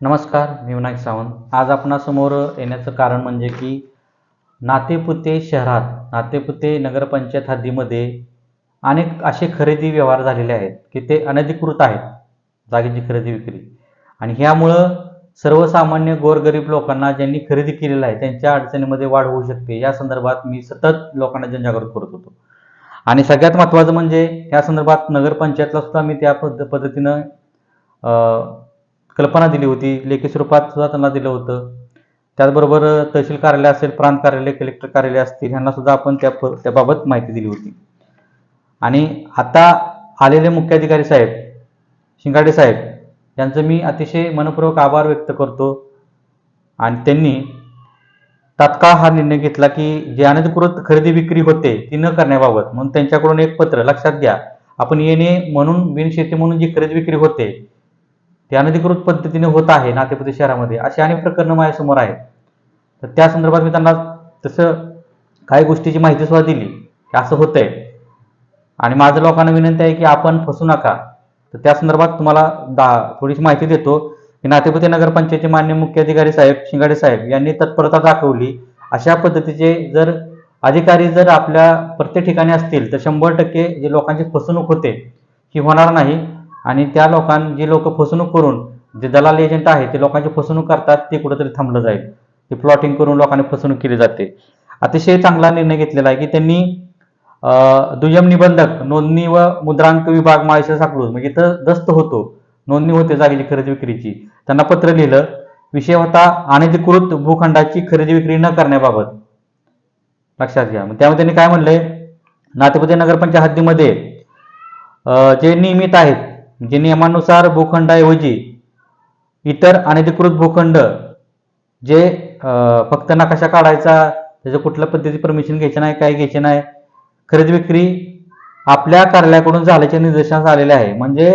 नमस्कार मी विनायक सावंत. आज आपणासमोर येण्याचं कारण म्हणजे की नातेपुते शहरात नातेपुते नगरपंचायत हद्दीमध्ये अनेक असे खरेदी व्यवहार झालेले आहेत की ते अनधिकृत आहेत जागेची खरेदी विक्री. आणि ह्यामुळं सर्वसामान्य गोरगरीब लोकांना ज्यांनी खरेदी केलेलं आहे त्यांच्या अडचणीमध्ये वाढ होऊ शकते. या संदर्भात मी सतत लोकांना जनजागृत करत होतो. आणि सगळ्यात महत्त्वाचं म्हणजे या संदर्भात नगरपंचायतला सुद्धा मी त्या पद्ध पद्धतीनं कल्पना दिली होती लेखी स्वरूपात सुद्धा त्यांना दिलं होतं. त्याचबरोबर तहसील कार्यालय असेल प्रांत कार्यालय कलेक्टर कार्यालय असतील ह्यांना सुद्धा आपण त्या प- त्याबाबत माहिती दिली होती. आणि आता आलेले मुख्याधिकारी साहेब शिंगाडे साहेब यांचं मी अतिशय मनपूर्वक आभार व्यक्त करतो. आणि त्यांनी तात्काळ हा निर्णय घेतला की जे अनधिकृत खरेदी विक्री होते ती न करण्याबाबत म्हणून त्यांच्याकडून एक पत्र लक्षात घ्या. आपण येणे म्हणून बिनशेती म्हणून जी खरेदी विक्री होते ते अनधिकृत पद्धतीने होत आहे नातेपुते शहरामध्ये. अशी अनेक प्रकरणं माझ्यासमोर आहेत. तर त्या संदर्भात मी त्यांना तसं काही गोष्टीची माहिती सुद्धा दिली. की असं होतंय. आणि माझं लोकांना विनंती आहे की आपण फसू नका. तर त्या संदर्भात तुम्हाला दा थोडीशी माहिती देतो. की नातेपुते नगरपंचायतचे मान्य मुख्य अधिकारी साहेब शिंगाडे साहेब यांनी तत्परता दाखवली. अशा पद्धतीचे जर अधिकारी जर आपल्या प्रत्येक ठिकाणी असतील तर शंभर टक्के जे लोकांची फसवणूक होते ही होणार नाही. आणि त्या लोकां जे लोक फसवणूक करून जे दलाल एजंट आहे ते लोकांची फसवणूक करतात ते कुठेतरी थांबलं जाईल. ते प्लॉटिंग करून लोकांनी फसवणूक केली जाते. अतिशय चांगला निर्णय घेतलेला आहे की त्यांनी दुय्यम निबंधक नोंदणी व मुद्रांक विभाग माळेश्वर साकलूज म्हणजे इथं दस्त होतो. नोंदणी होते जागेची खरेदी विक्रीची. त्यांना पत्र लिहिलं विषय होता अनधिकृत भूखंडाची खरेदी विक्री न करण्याबाबत. लक्षात घ्या. मग त्यामध्ये त्यांनी काय म्हणलंय? नातेपती नगरपंचायत हद्दीमध्ये जे नियमित आहेत जे नियमानुसार भूखंडाऐवजी इतर अनधिकृत भूखंड जे फक्त नकाशा काढायचा त्याचं कुठल्या पद्धती परमिशन घ्यायचं नाही काय घ्यायचे नाही खरेदी विक्री आपल्या कार्यालयाकडून झाल्याचे निदर्शनास आलेले आहे. म्हणजे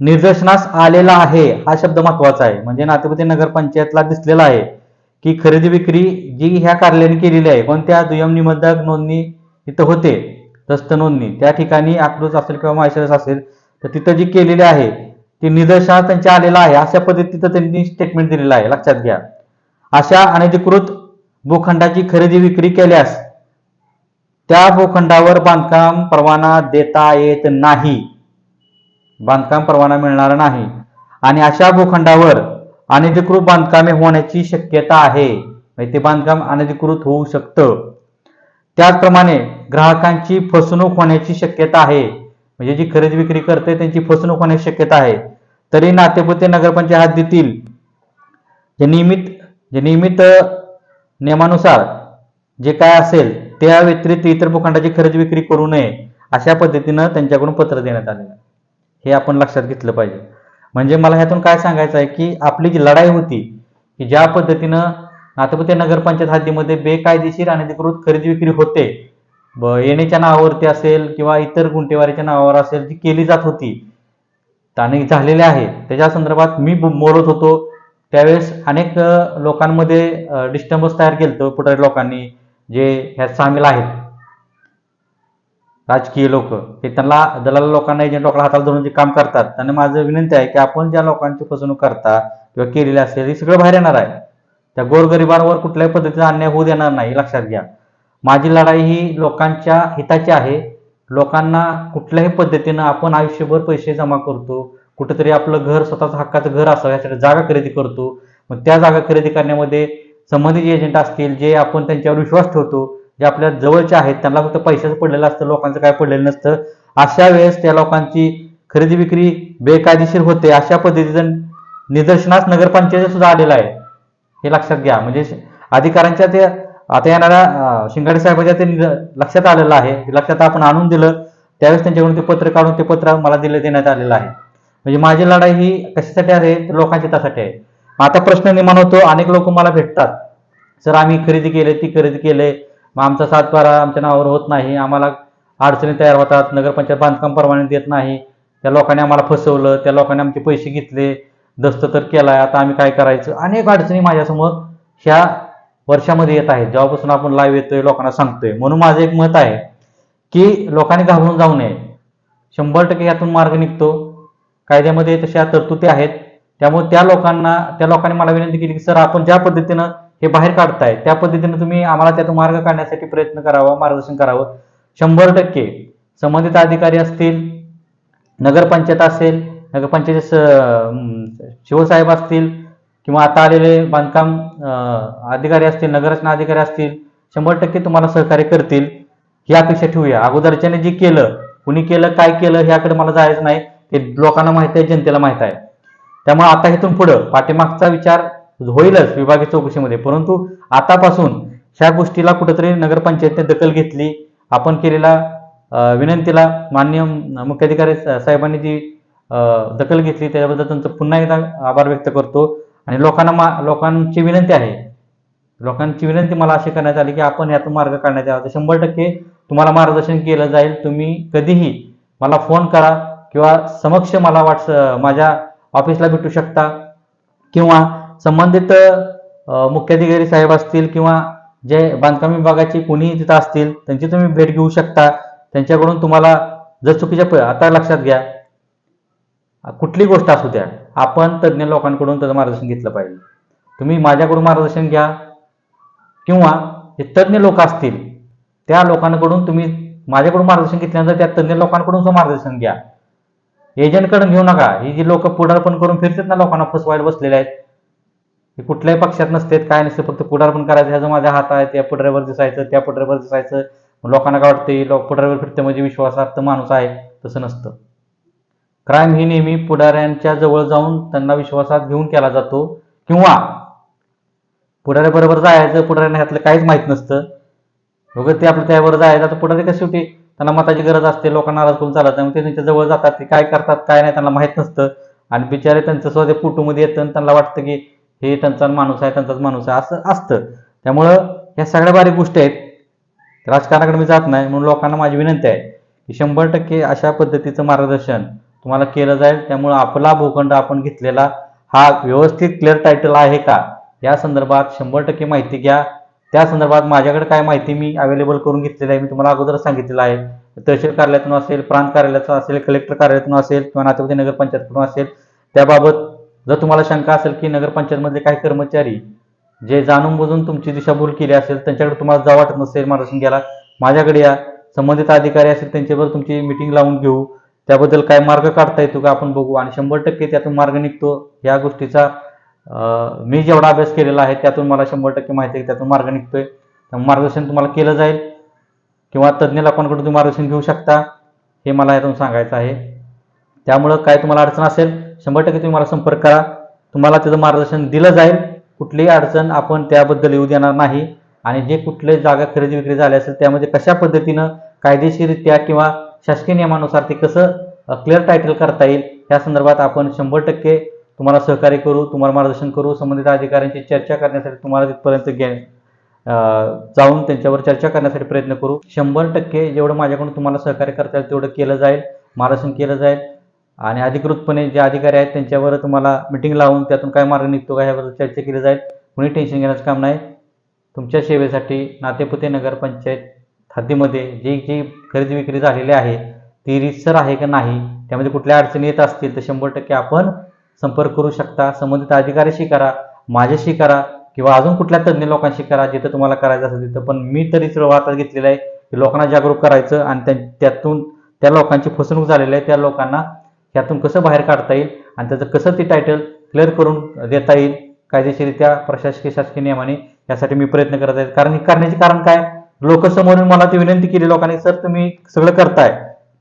निदर्शनास आलेला आहे हा शब्द महत्त्वाचा आहे. म्हणजे नातेपती नगरपंचायतला दिसलेला आहे की खरेदी विक्री जी ह्या कार्यालयाने केलेली आहे कोणत्या दुय्यम निबंधक नोंदणी इथं होते. दस्त नोंदणी त्या ठिकाणी आक्रोश असेल किंवा माहेश्वरस असेल तर तिथं जी केलेली आहे ती निदर्शनास त्यांच्या आलेलं आहे. अशा पद्धतीचं त्यांनी स्टेटमेंट दिलेलं आहे. लक्षात घ्या. अशा अनधिकृत भूखंडाची खरेदी विक्री केल्यास त्या भूखंडावर बांधकाम परवाना देता येत नाही. बांधकाम परवाना मिळणार नाही. आणि अशा भूखंडावर अनधिकृत बांधकामे होण्याची शक्यता आहे. म्हणजे ते बांधकाम अनधिकृत होऊ शकतं. त्याचप्रमाणे ग्राहकांची फसवणूक होण्याची शक्यता आहे. म्हणजे जी खरेदी विक्री करते त्यांची फसवणूक होण्याची शक्यता आहे. तरी नातेपुते नगरपंचायत हद्दीतील जे नियमित जे नियमित नियमानुसार जे काय असेल त्या व्यतिरिक्त इतर भूखंडाची खरेदी विक्री करू नये अशा पद्धतीनं त्यांच्याकडून पत्र देण्यात आलेलं हे आपण लक्षात घेतलं पाहिजे. म्हणजे मला ह्यातून काय सांगायचं आहे की आपली जी लढाई होती की ज्या पद्धतीनं नातेपुते नगरपंचायत हद्दीमध्ये बेकायदेशीर अनधिकृत खरेदी विक्री होते. ब येण्याच्या नावावरती असेल किंवा इतर गुंटेवारीच्या नावावर असेल जी केली जात होती आणि झालेले आहे. त्याच्या संदर्भात मी बोलत होतो. त्यावेळेस अनेक लोकांमध्ये डिस्टर्बन्स तयार केलं होतं पुढारी लोकांनी जे ह्यात सामील आहेत. राजकीय लोक हे त्यांना दलाल लोकांना एजंट लोकांना हाताला धरून जे काम करतात त्यांना माझं विनंती आहे की आपण ज्या लोकांची फसवणूक करता किंवा केलेली असेल हे सगळं बाहेर येणार आहे. त्या गोरगरिबांवर कुठल्याही पद्धतीचा अन्याय होऊ देणार नाही लक्षात घ्या. माझी लढाई ही लोकांच्या हिताची आहे. लोकांना कुठल्याही पद्धतीनं आपण आयुष्यभर पैसे जमा करतो कुठेतरी आपलं घर स्वतःचं हक्काचं घर असावं यासाठी जागा खरेदी करतो. मग त्या जागा खरेदी करण्यामध्ये संबंधित एजंट असतील जे आपण त्यांच्यावर विश्वास ठेवतो जे आपल्या जवळचे आहेत त्यांना फक्त पैशाचं पडलेलं असतं लोकांचं काय पडलेलं नसतं अशा वेळेस त्या लोकांची खरेदी विक्री बेकायदेशीर होते. अशा पद्धतीचं निदर्शनास नगरपंचायत सुद्धा आलेलं आहे. हे लक्षात घ्या. म्हणजे अधिकाऱ्यांच्या ते आता येणाऱ्या शिंगाडे साहेबांच्या ते लक्षात आलेलं आहे. लक्षात आपण आणून दिलं त्यावेळेस त्यांच्याकडून ते पत्र काढून ते पत्र मला दिलं देण्यात आलेलं आहे. म्हणजे माझी लढाई ही कशासाठी आहे? तर लोकांच्या हितासाठी आहे. मग आता प्रश्न निर्माण होतो अनेक लोक मला भेटतात. सर आम्ही खरेदी केले ती खरेदी केले. मग आमचा सातबारा आमच्या नावावर होत नाही. आम्हाला अडचणी तयार होतात. नगरपंचायत बांधकाम परवाने देत नाही. त्या लोकांनी आम्हाला फसवलं. त्या लोकांनी आमचे पैसे घेतले. दस्त तर केलाय आता आम्ही काय करायचं? अनेक अडचणी माझ्यासमोर ह्या वर्षामध्ये येत आहेत. जेव्हापासून आपण लाईव्ह येतोय लोकांना सांगतोय. म्हणून माझं एक मत आहे की लोकांनी घाबरून जाऊ नये. शंभर टक्के यातून मार्ग निघतो. कायद्यामध्ये तशा तरतुदी आहेत. त्यामुळे त्या लोकांना त्या लोकांनी मला विनंती केली की सर आपण ज्या पद्धतीनं हे बाहेर काढताय त्या पद्धतीनं तुम्ही आम्हाला त्यातून मार्ग काढण्यासाठी प्रयत्न करावा मार्गदर्शन करावं. शंभर टक्के. संबंधित अधिकारी असतील नगरपंचायत असेल नगरपंचायत शिवसाहेब असतील किंवा आता आलेले बांधकाम अधिकारी असतील नगररचना अधिकारी असतील शंभर टक्के तुम्हाला सहकार्य करतील. ही अपेक्षा ठेवूया. अगोदरच्याने जे केलं कुणी केलं काय केलं ह्याकडे मला जायचं नाही. ते लोकांना माहिती आहे जनतेला माहीत आहे. त्यामुळे आता इथून पुढं पाठीमागचा विचार होईलच विभागीय चौकशीमध्ये. परंतु आतापासून ह्या गोष्टीला कुठेतरी नगरपंचायतने दखल घेतली. आपण केलेला विनंतीला मान्य मुख्याधिकारी सा- साहेबांनी जी दखल घेतली. त्याच्याबद्दल त्यांचं पुन्हा एकदा आभार व्यक्त करतो. आणि लोकांना मा लोकांची विनंती आहे. लोकांची विनंती मला अशी करण्यात आली की आपण यातून मार्ग काढण्यात यावा. तर शंभर टक्के तुम्हाला मार्गदर्शन केलं जाईल. तुम्ही कधीही मला फोन करा किंवा समक्ष मला व्हॉट्स माझ्या ऑफिसला भेटू शकता. किंवा संबंधित मुख्याधिकारी साहेब असतील किंवा जे बांधकाम विभागाची कोणी तिथं असतील त्यांची तुम्ही भेट घेऊ शकता. त्यांच्याकडून तुम्हाला जर चुकीच्या प- आता लक्षात घ्या. कुठली गोष्ट असू द्या आपण तज्ज्ञ लोकांकडून त्याचं मार्गदर्शन घेतलं पाहिजे. तुम्ही माझ्याकडून मार्गदर्शन घ्या. किंवा जे तज्ज्ञ लोक असतील त्या लोकांकडून तुम्ही माझ्याकडून मार्गदर्शन घेतल्यानंतर त्या तज्ज्ञ लोकांकडून सुद्धा मार्गदर्शन घ्या. एजंटकडून घेऊ नका. ही जी लोक पुढारपण करून फिरतात ना लोकांना फसवायला बसलेले आहेत. हे कुठल्याही पक्षात नसतात काय नसते फक्त पुढारपण करायचं. ह्याचं माझ्या हात आहे त्या पुढऱ्यावर दिसायचं त्या पुढऱ्यावर दिसायचं. मग लोकांना काय वाटते लोक पुढऱ्यावर फिरते म्हणजे विश्वासार्थ माणूस आहे तसं नसतं. क्राईम ही नेहमी पुढाऱ्यांच्या जवळ जाऊन त्यांना विश्वासात घेऊन केला जातो किंवा पुढाऱ्याबरोबर जायचं पुढाऱ्यांना ह्यातलं काहीच माहीत नसतं. वगैरे ते आपलं त्यावर जायचं तर पुढारी कशी शेवटी त्यांना मताची गरज असते लोकांना नाराज करून चालत नाही ते त्यांच्या जवळ जातात ते काय करतात काय नाही त्यांना माहीत नसतं. आणि बिचारे त्यांचं स्वतः फोटोमध्ये येतं आणि त्यांना वाटतं की हे त्यांचा माणूस आहे त्यांचाच माणूस आहे असं असतं. त्यामुळं ह्या सगळ्या बारीक गोष्टी आहेत. राजकारणाकडे मी जात नाही म्हणून लोकांना माझी विनंती आहे की शंभर टक्के अशा पद्धतीचं मार्गदर्शन तुम्हाला केलं जाईल. त्यामुळं आपला भूखंड आपण घेतलेला हा व्यवस्थित क्लिअर टायटल आहे का? या संदर्भात शंभर टक्के माहिती घ्या. त्या संदर्भात माझ्याकडे काय माहिती मी अवेलेबल करून घेतलेली आहे. मी तुम्हाला अगोदर सांगितलेलं आहे. तहसील कार्यालयातून असेल प्रांत कार्यालयातून असेल कलेक्टर कार्यालयातून असेल किंवा नातेवाईक नगरपंचायतकडून असेल त्याबाबत जर तुम्हाला शंका असेल की नगरपंचायतमधले काही कर्मचारी जे जाणून बुजून तुमची दिशाभूल केली असेल त्यांच्याकडे तुम्हाला जा वाटत नसेल मार्गदर्शन घ्यायला माझ्याकडे या संबंधित अधिकारी असेल त्यांच्यावर तुमची मिटिंग लावून घेऊ. त्याबद्दल काय मार्ग काढता येतो का आपण बघू? आणि शंभर टक्के त्यातून मार्ग निघतो या गोष्टीचा मी जेवढा अभ्यास केलेला आहे त्यातून मला शंभर टक्के माहिती आहे त्यातून मार्ग निघतोय. मार्गदर्शन तुम्हाला केलं जाईल किंवा तज्ज्ञ लोकांकडून तुम्ही मार्गदर्शन घेऊ शकता हे मला यातून सांगायचं आहे. त्यामुळं काय तुम्हाला अडचण असेल शंभर टक्के तुम्ही मला संपर्क करा. तुम्हाला त्याचं मार्गदर्शन दिलं जाईल. कुठलीही अडचण आपण त्याबद्दल येऊ देणार नाही. आणि जे कुठले जागा खरेदी विक्री झाली असेल त्यामध्ये कशा पद्धतीनं कायदेशीररित्या किंवा शासकीय नियमानुसार ते कसं क्लिअर टायटल करता येईल या संदर्भात आपण शंभर टक्के तुम्हाला सहकार्य करू तुम्हाला मार्गदर्शन करू संबंधित अधिकाऱ्यांची चर्चा करण्यासाठी तुम्हाला तिथपर्यंत घे जाऊन त्यांच्यावर चर्चा करण्यासाठी प्रयत्न करू. शंभर टक्के जेवढं माझ्याकडून तुम्हाला सहकार्य करता येईल तेवढं केलं जाईल मार्गदर्शन केलं जाईल. आणि अधिकृतपणे जे अधिकारी आहेत त्यांच्यावर तुम्हाला मिटिंग लावून त्यातून काय मार्ग निघतो का याबद्दल चर्चा केली जाईल. कुणी टेन्शन घेण्याचं काम नाही. तुमच्या सेवेसाठी नातेपुते नगरपंचायत हद्दीमध्ये जी जी खरेदी विक्री झालेली आहे ती रितसर आहे का नाही त्यामध्ये कुठल्या अडचणी येत असतील तर शंभर टक्के आपण संपर्क करू शकता. संबंधित अधिकाऱ्याशी करा माझ्याशी करा किंवा अजून कुठल्या तज्ज्ञ लोकांशी करा जिथं तुम्हाला करायचं असेल तिथं. पण मी तरी सर्व हातात घेतलेलं आहे की लोकांना जागरूक करायचं आणि त्या- त्यातून त्या लोकांची फसवणूक झालेली आहे त्या लोकांना त्यातून कसं बाहेर काढता येईल आणि त्याचं कसं ते टायटल क्लिअर करून देता येईल कायदेशीरित्या प्रशासकीय शासकीय नियमाने यासाठी मी प्रयत्न करत आहे. कारण हे करण्याचे कारण काय? लोक समोरून मला ती विनंती केली लोकांनी सर तुम्ही सगळं करताय.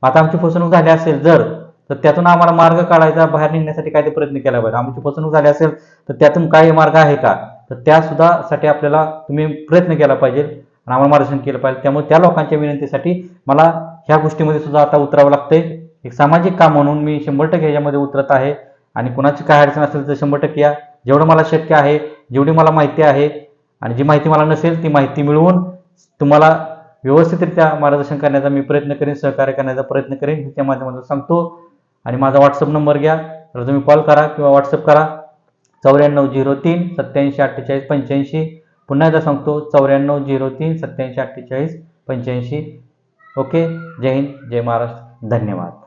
आता आमची फसवणूक झाली असेल जर तर त्यातून आम्हाला मार्ग काढायचा बाहेर निघण्यासाठी काय ते प्रयत्न केला पाहिजे. आमची फसवणूक झाली असेल तर त्यातून काही मार्ग आहे का? तर त्या सुद्धा साठी आपल्याला तुम्ही प्रयत्न केला पाहिजे आणि आम्हाला मार्गदर्शन केलं पाहिजे. त्यामुळे त्या लोकांच्या विनंतीसाठी मला ह्या गोष्टीमध्ये सुद्धा आता उतरावं लागतंय. एक सामाजिक काम म्हणून मी शंभर टक्के ह्याच्यामध्ये उतरत आहे आणि कुणाची काय अडचण असेल तर शंभर टक्के या. जेवढं मला शक्य आहे जेवढी मला माहिती आहे आणि जी माहिती मला नसेल ती माहिती मिळवून तुम्हाला व्यवस्थितरित्या मार्गदर्शन करण्याचा मी प्रयत्न करेन सहकार्य करण्याचा प्रयत्न करेन त्या माध्यमातून सांगतो. आणि माझा व्हॉट्सअप नंबर घ्या. तर तुम्ही कॉल करा किंवा व्हॉट्सअप करा. चौऱ्याण्णव झिरो तीन सत्याऐंशी अठ्ठेचाळीस पंच्याऐंशी. पुन्हा एकदा सांगतो चौऱ्याण्णव झिरो तीन सत्याऐंशी अठ्ठेचाळीस पंच्याऐंशी. ओके? जय हिंद जय महाराष्ट्र. धन्यवाद.